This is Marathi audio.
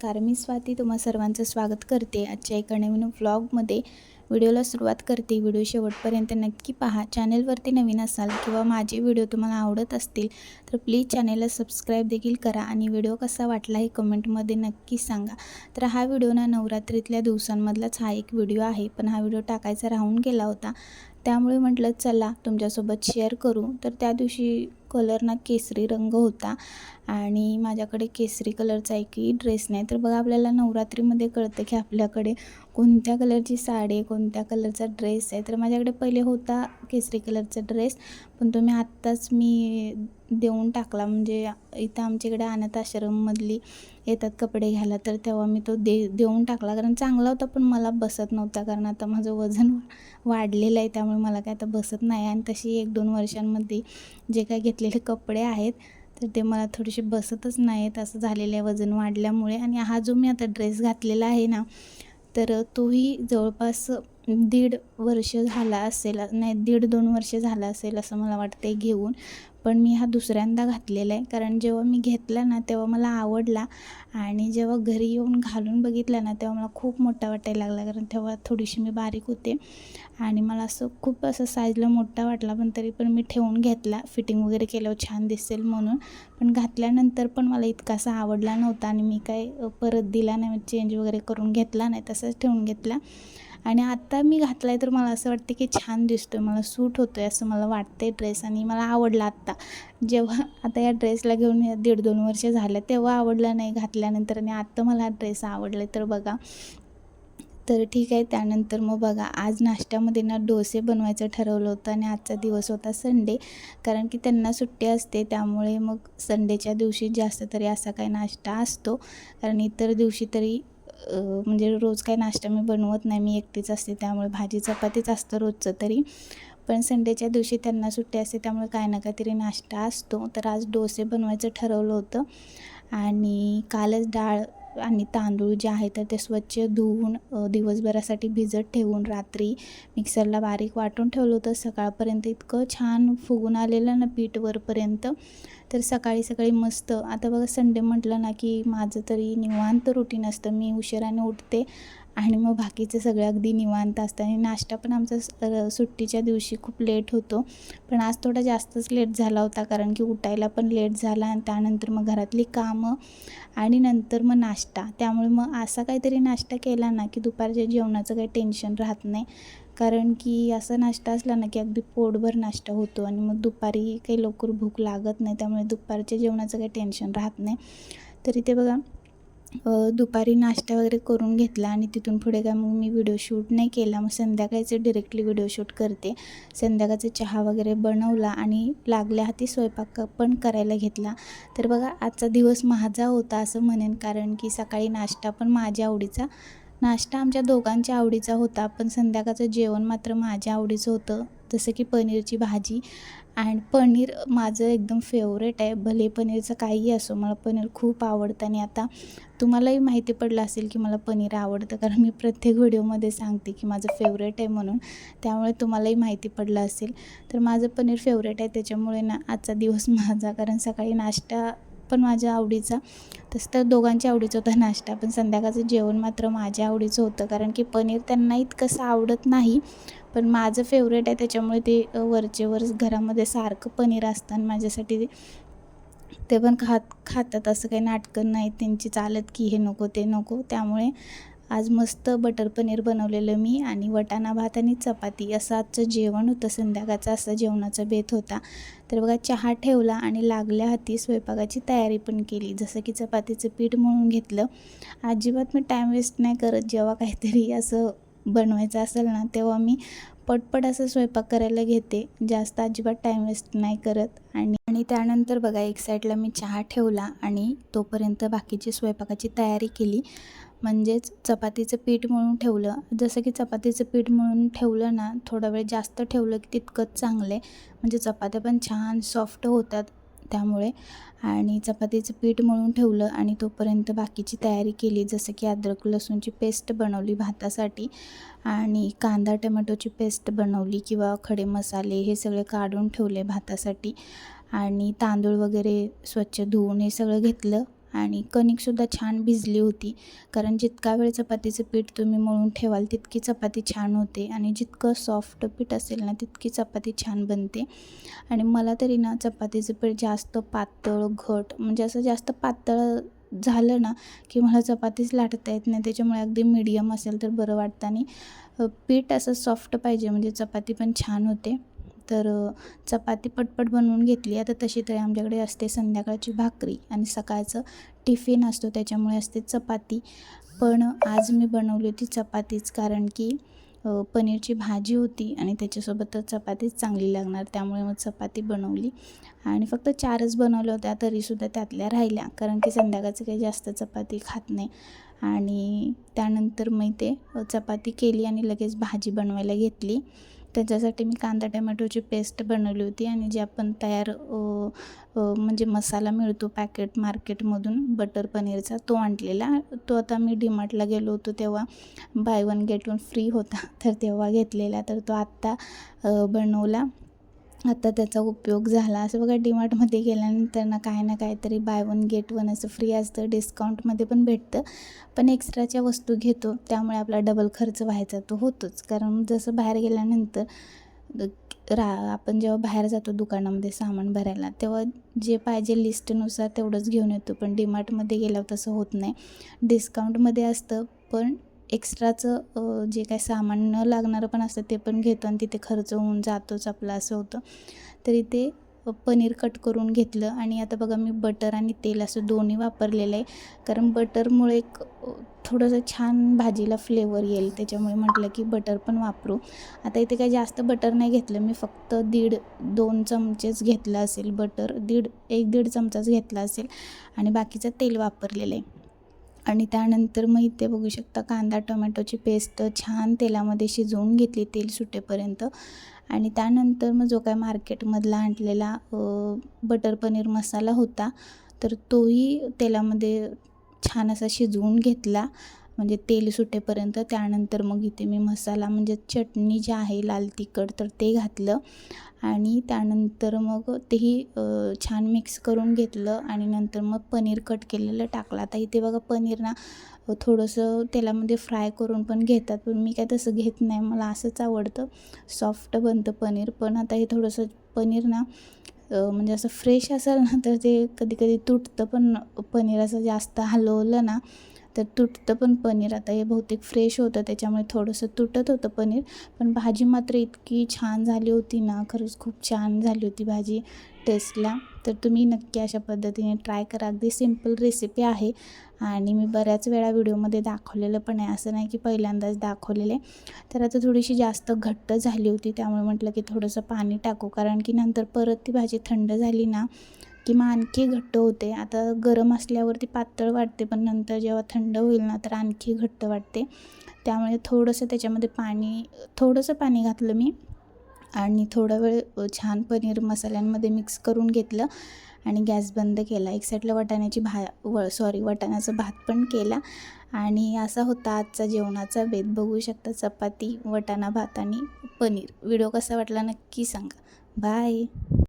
नमस्कार मी स्वाती तुम्हा सर्वांचं स्वागत करते. आजच्या एका नवीन व्लॉगमध्ये व्हिडिओला सुरुवात करते. व्हिडिओ शेवटपर्यंत नक्की पहा. चॅनलवरती नवीन असाल किंवा माझे व्हिडिओ तुम्हाला आवडत असतील तर प्लीज चॅनेलला सबस्क्राईब देखील करा आणि व्हिडिओ कसा वाटला हे कमेंटमध्ये नक्की सांगा. तर हा व्हिडिओ ना नवरात्रीतल्या दिवसांमधलाच हा एक व्हिडिओ आहे. पण हा व्हिडिओ टाकायचा राहून गेला होता. त्यामुळे म्हटलं चला तुमच्यासोबत शेअर करू. तर त्या दिवशी कलर ना केसरी रंग होता. आणि माझ्याकडे केसरी कलरचा एकही ड्रेस नाही. तर बघा आपल्याला नवरात्रीमध्ये कळतं की आपल्याकडे कोणत्या कलरची साडी आहे कोणत्या कलरचा ड्रेस आहे. तर माझ्याकडे पहिले होता केसरी कलरचा ड्रेस पण तो मी आत्ताच मी देऊन टाकला. म्हणजे इथं आमच्याकडे अनाथ आश्रममधली येतात कपडे घ्यायला तर तेव्हा मी तो दे देऊन टाकला. कारण चांगला होता पण मला बसत नव्हता. कारण आता माझं वजन वाढलेलं आहे त्यामुळे मला काय आता बसत नाही. आणि तशी एक दोन वर्षांमध्ये जे काय घेतलेले कपडे आहेत तर ते मला थोडेसे बसतच नाहीत. असं झालेलं आहे वजन वाढल्यामुळे. आणि हा जो मी आता ड्रेस घातलेला आहे ना तर तोही जवळपास दीड वर्ष झाला असेल नाही दीड दोन वर्ष झालं असेल असं मला वाटतं घेऊन. पण मी हा दुसऱ्यांदा घातलेला आहे. कारण जेव्हा मी घेतला ना तेव्हा मला आवडला. आणि जेव्हा घरी येऊन घालून बघितला ना तेव्हा मला खूप मोठा वाटायला लागला. कारण तेव्हा थोडीशी मी बारीक होते. आणि मला असं खूप असं साईजला मोठा वाटला पण तरी पण मी ठेवून घेतला. फिटिंग वगैरे केल्यावर छान दिसेल म्हणून. पण घातल्यानंतर पण मला इतकासा आवडला नव्हता. आणि मी काय परत दिला नाही चेंज वगैरे करून घेतला नाही तसंच ठेवून घेतला. आणि आत्ता मी घातला आहे तर मला असं वाटतं की छान दिसतो आहे मला सूट होतो आहे असं मला वाटतं आहे ड्रेस आणि मला आवडला आत्ता. जेव्हा आता या ड्रेसला घेऊन दीड दोन वर्ष झालं तेव्हा आवडला नाही घातल्यानंतर आणि आत्ता मला हा ड्रेस आवडला तर बघा. तर ठीक आहे त्यानंतर मग बघा. आज नाश्त्यामध्ये ना डोसे बनवायचं ठरवलं होतं आणि आजचा दिवस होता संडे. कारण की त्यांना सुट्टी असते त्यामुळे मग संडेच्या दिवशी जास्त तरी असा काही नाश्ता असतो. कारण इतर दिवशी तरी म्हणजे रोज काही नाश्ता मी बनवत नाही मी एकटीच असते त्यामुळे भाजी चपातीच असतं रोजचं तरी. पण संडेच्या दिवशी त्यांना सुट्टी असते त्यामुळे काय ना काहीतरी नाश्ता असतो. तर आज डोसे बनवायचं ठरवलं होतं आणि कालच डाळ आणि तांदूळ जे आहे तर ते स्वच्छ धुवून दिवसभरासाठी भिजत ठेवून रात्री मिक्सरला बारीक वाटून ठेवलं होतं. सकाळपर्यंत इतकं छान फुगून आलेलं ना पीठ वरपर्यंत तर सकाळी सकाळी मस्त. आता बघा संडे म्हटलं ना की माझं तरी निवांत रुटीन असतं. मी उशिराने उठते. आणि मग बाकीचं सगळं अगदी निवांत असतं. आणि नाश्ता पण आमचा सुट्टीच्या दिवशी खूप लेट होतो. पण आज थोडा जास्तच लेट झाला होता कारण की उठायला पण लेट झाला आणि त्यानंतर मग घरातली कामं आणि नंतर मग नाश्ता. त्यामुळे मग असा काहीतरी नाश्ता केला ना की दुपारच्या जेवणाचं काही टेन्शन राहत नाही. कारण की असा नाश्ता असला ना की अगदी पोटभर नाश्ता होतो आणि मग दुपारी काही लवकर भूक लागत नाही. त्यामुळे दुपारच्या जेवणाचं काही टेन्शन राहत नाही. तरी ते बघा दुपारी नाश्ता वगैरे करून घेतला आणि तिथून पुढे काय मग मी व्हिडिओ शूट नाही केला. मग संध्याकाळचे डिरेक्टली व्हिडिओ शूट करते. संध्याकाळचा चहा वगैरे बनवला आणि लागल्या हाती स्वयंपाक पण करायला घेतला. तर बघा आजचा दिवस माझा होता असं म्हणेन. कारण की सकाळी नाश्ता पण माझ्या आवडीचा नाश्ता आमच्या दोघांच्या आवडीचा होता. पण संध्याकाळचं जेवण मात्र माझ्या आवडीचं होतं. जसं की पनीरची भाजी आणि पनीर माझं एकदम फेवरेट आहे. भले पनीरचं काहीही असो मला पनीर खूप आवडतं आणि आता तुम्हालाही माहिती पडलं असेल की मला पनीर आवडतं कारण मी प्रत्येक व्हिडिओमध्ये सांगते की माझं फेवरेट आहे म्हणून. त्यामुळे तुम्हालाही माहिती पडलं असेल. तर माझं पनीर फेवरेट आहे त्याच्यामुळे ना आजचा दिवस माझा कारण सकाळी नाश्ता पण माझ्या आवडीचा. तसं तर दोघांच्या आवडीचा होता नाश्ता पण संध्याकाळचं जेवण मात्र माझ्या आवडीचं होतं कारण की पनीर त्यांना इतकंसं आवडत नाही. पण माझं फेवरेट आहे त्याच्यामुळे ते वरचेवर घरामध्ये सारखं पनीर असतं आणि माझ्यासाठी ते पण खात खातात. असं काही नाटकं नाही त्यांची चालत की हे नको ते नको. त्यामुळे आज मस्त बटर पनीर बनवलेलं मी आणि वटाणा भात आणि चपाती. असं आजचं जेवण होतं. संध्याकाळचं असं जेवणाचा बेत होता. तर बघा चहा ठेवला आणि लागल्या हाती स्वयंपाकाची तयारी पण केली. जसं की चपातीचं पीठ म्हणून घेतलं. अजिबात मी टाईम वेस्ट नाही करत. जेव्हा काहीतरी असं बनवायचं असेल ना तेव्हा मी पटपट असं स्वयंपाक करायला घेते. जास्त अजिबात टाईम वेस्ट नाही करत. आणि आणि त्यानंतर बघा एक साईडला मी चहा ठेवला आणि तोपर्यंत बाकीची स्वयंपाकाची तयारी केली. म्हणजेच चपातीचं पीठ म्हणून ठेवलं. जसं की चपातीचं पीठ म्हणून ठेवलं ना थोडा वेळ जास्त ठेवलं की तितकंच चांगलं आहे. म्हणजे चपात्या पण छान सॉफ्ट होतात. त्यामुळे आणि चपातीचं पीठ मळून ठेवलं आणि तोपर्यंत बाकीची तयारी केली. जसं की अद्रक लसूणची पेस्ट बनवली भातासाठी आणि कांदा टमॅटोची पेस्ट बनवली किंवा खडे मसाले हे सगळे काढून ठेवले भातासाठी. आणि तांदूळ वगैरे स्वच्छ धुवून हे सगळं घेतलं. आणि कणिकसुद्धा छान भिजली होती. कारण जितका वेळ चपातीचं पीठ तुम्ही मळून ठेवाल तितकी चपाती छान होते. आणि जितकं सॉफ्ट पीठ असेल ना तितकी चपाती छान बनते. आणि मला तरी ना चपातीचं पीठ जास्त पातळ घट म्हणजे असं जास्त पातळ झालं ना की मला चपातीच लाटता येत नाही. त्याच्यामुळे अगदी मीडियम असेल तर बरं वाटतं. आणि पीठ असं सॉफ्ट पाहिजे म्हणजे चपाती पण छान होते. तर चपाती पटपट बनवून घेतली. आता तशी तरी आमच्याकडे असते संध्याकाळची भाकरी आणि सकाळचं टिफिन असतो त्याच्यामुळे असते चपाती. पण आज मी बनवली होती चपातीच कारण की पनीरची भाजी होती आणि त्याच्यासोबत तर चपातीच चांगली लागणार त्यामुळे मग चपाती बनवली. आणि फक्त चारच बनवल्या होत्या तरीसुद्धा त्यातल्या राहिल्या. कारण की संध्याकाळचं काही जास्त चपाती खात नाही. आणि त्यानंतर मी ते चपाती केली आणि लगेच भाजी बनवायला घेतली. त्याच्यासाठी मी कांदा टमॅटोची पेस्ट बनवली होती आणि जे आपण तयार म्हणजे मसाला मिळतो पॅकेट मार्केटमधून बटर पनीरचा तो आणलेला. तो आता मी डीमार्टला गेलो होतो तेव्हा buy one get one free होता. तर तेव्हा घेतलेला. तर तो आत्ता बनवला. आता त्याचा उपयोग झाला. असं बघा डीमार्टमध्ये गेल्यानंतर ना काय ना काहीतरी बाय वन गेट वन असं फ्री असतं. डिस्काउंटमध्ये पण भेटतं. पण एक्स्ट्राच्या वस्तू घेतो त्यामुळे आपला डबल खर्च व्हायचा तो होतोच. कारण जसं बाहेर गेल्यानंतर रा आपण जेव्हा बाहेर जातो दुकानामध्ये सामान भरायला तेव्हा जे पाहिजे लिस्टनुसार तेवढंच घेऊन येतो. पण डीमार्टमध्ये गेल्यावर तसं होत नाही. डिस्काउंटमध्ये असतं पण एक्स्ट्राचं जे काय सामान न लागणारं पण असतं ते पण घेतो आणि तिथे खर्च होऊन जातोच आपला असं होतं. तरी ते पनीर कट करून घेतलं आणि आता बघा मी बटर आणि तेल असं दोन्ही वापरलेलं आहे. कारण बटरमुळे एक थोडंसं छान भाजीला फ्लेवर येईल. त्याच्यामुळे म्हटलं की बटर पण वापरू. आता इथे काही जास्त बटर नाही घेतलं. मी फक्त दीड दोन चमचेच घेतलं असेल बटर. दीड एक दीड चमचाच घेतला असेल. आणि बाकीचं तेल वापरलेलं आहे. आणि त्यानंतर मग इथे बघू शकता कांदा टोमॅटोची पेस्ट छान तेलामध्ये शिजवून घेतली तेल सुटेपर्यंत. आणि त्यानंतर मग जो काय मार्केटमधला आणलेला बटर पनीर मसाला होता तर तोही तेलामध्ये छान असा शिजवून घेतला. म्हणजे तेल सुटेपर्यंत त्यानंतर मग इथे मी मसाला म्हणजे चटणी जी आहे लाल तिखट तर ते घातलं. आणि त्यानंतर मग तेही छान मिक्स करून घेतलं आणि नंतर मग पनीर कट केलेलं टाकलं. आता इथे बघा पनीर ना थोडंसं तेलामध्ये फ्राय करून पण घेतात पण मी काय तसं घेत नाही. मला असंच आवडतं. सॉफ्ट बनतं पनीर पण आता हे थोडंसं पनीर ना म्हणजे असं फ्रेश असेल ना तर ते कधी कधी तुटतं पण पनीर असं जास्त हलवलं ना तर तुटतं पण पनीर. आता हे बहुतेक फ्रेश होतं त्याच्यामुळे थोडंसं तुटत होतं पनीर. पण भाजी मात्र इतकी छान झाली होती ना खरंच खूप छान झाली होती भाजी टेस्टला तर तुम्ही नक्की अशा पद्धतीने ट्राय करा. अगदी सिंपल रेसिपी आहे. आणि मी बऱ्याच वेळा व्हिडिओमध्ये दाखवलेलं पण आहे. असं नाही की पहिल्यांदाच दाखवलेलं आहे. तर आता थोडीशी जास्त घट्ट झाली होती. त्यामुळे म्हटलं की थोडंसं पाणी टाकू. कारण की नंतर परत ती भाजी थंड झाली ना की मग आणखी घट्ट होते. आता गरम असल्यावरती पातळ वाटते पण नंतर जेव्हा थंड होईल ना तर आणखी घट्ट वाटते त्यामुळे थोडंसं त्याच्यामध्ये पाणी थोडंसं पाणी घातलं मी आणि थोडा वेळ छान पनीर मसाल्यांमध्ये मिक्स करून घेतलं आणि गॅस बंद केला. एक साईडला वाटाण्याची भा व सॉरी वाटाण्याचा भात पण केला आणि असा होता आजचा जेवणाचा बेत बघू शकता चपाती वटाणा भात आणि पनीर. व्हिडिओ कसा वाटला नक्की सांगा. बाय!